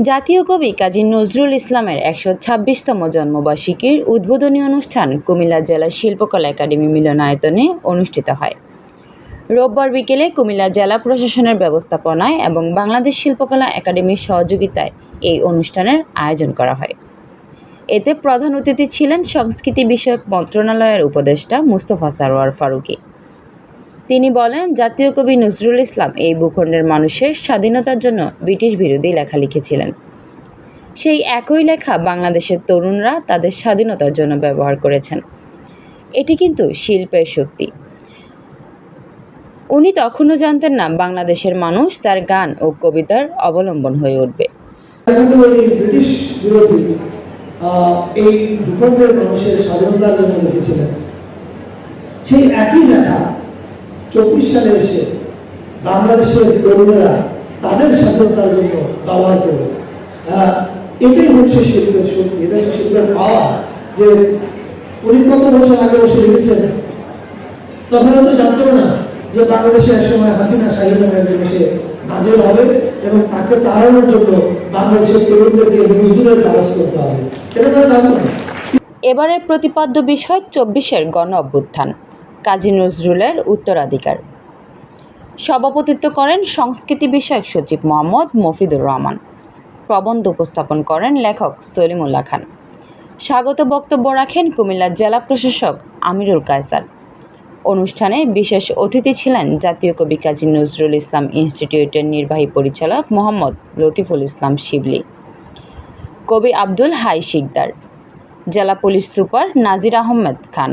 জাতীয় কবি কাজী নজরুল ইসলামের একশো ছাব্বিশতম জন্মবার্ষিকীর উদ্বোধনী অনুষ্ঠান কুমিল্লা জেলা শিল্পকলা একাডেমি মিলনায়তনে অনুষ্ঠিত হয়। রোববার বিকেলে কুমিল্লা জেলা প্রশাসনের ব্যবস্থাপনায় এবং বাংলাদেশ শিল্পকলা একাডেমির সহযোগিতায় এই অনুষ্ঠানের আয়োজন করা হয়। এতে প্রধান অতিথি ছিলেন সংস্কৃতি বিষয়ক মন্ত্রণালয়ের উপদেষ্টা মুস্তফা সারোয়ার ফারুকী। তিনি বলেন, জাতীয় কবি নজরুল ইসলাম এই ভূখণ্ডের মানুষের স্বাধীনতার জন্য ব্রিটিশ বিরোধী লেখা লিখেছিলেন। সেই একই লেখা বাংলাদেশের তরুণরা তাদের স্বাধীনতার জন্য ব্যবহার করেছেন। এটি কিন্তু শিল্পের শক্তি। উনি তখনও জানতেন না বাংলাদেশের মানুষ তার গান ও কবিতার অবলম্বন হয়ে উঠবে। এই ভূখণ্ডের মানুষের স্বাধীনতার জন্য লিখেছিলেন। সেই একই লেখা চব্বিশ সালে এসে বাংলাদেশের তরুণেরা তাদের স্বাধীনতার জন্য ব্যবহার করবে এটাই হচ্ছে শিল্পের শক্তি, এটাই শিল্পের পাওয়া। যে উনি কত বছর আগে বসে লিখেছেন, তখন হয়তো জানতো না যে বাংলাদেশে একসময় হাসিনা শাহিনা এসে নাজের হবে এবং তাকে তাড়ানোর জন্য বাংলাদেশের তরুণদেরকে নজরুলের কাজ করতে হবে। এটা তারা জানতো না। এবারের প্রতিপাদ্য বিষয় চব্বিশের গণ অভ্যুত্থান কাজী নজরুলের উত্তরাধিকার। সভাপতিত্ব করেন সংস্কৃতি বিষয়ক সচিব মোহাম্মদ মফিদুর রহমান। প্রবন্ধ উপস্থাপন করেন লেখক সলিমুল্লাহ খান। স্বাগত বক্তব্য রাখেন কুমিল্লার জেলা প্রশাসক আমিরুল কায়সার। অনুষ্ঠানে বিশেষ অতিথি ছিলেন জাতীয় কবি কাজী নজরুল ইসলাম ইনস্টিটিউটের নির্বাহী পরিচালক মোহাম্মদ লতিফুল ইসলাম শিবলি। কবি আব্দুল হাই শিকদার। জেলা পুলিশ সুপার নাজির আহমেদ খান।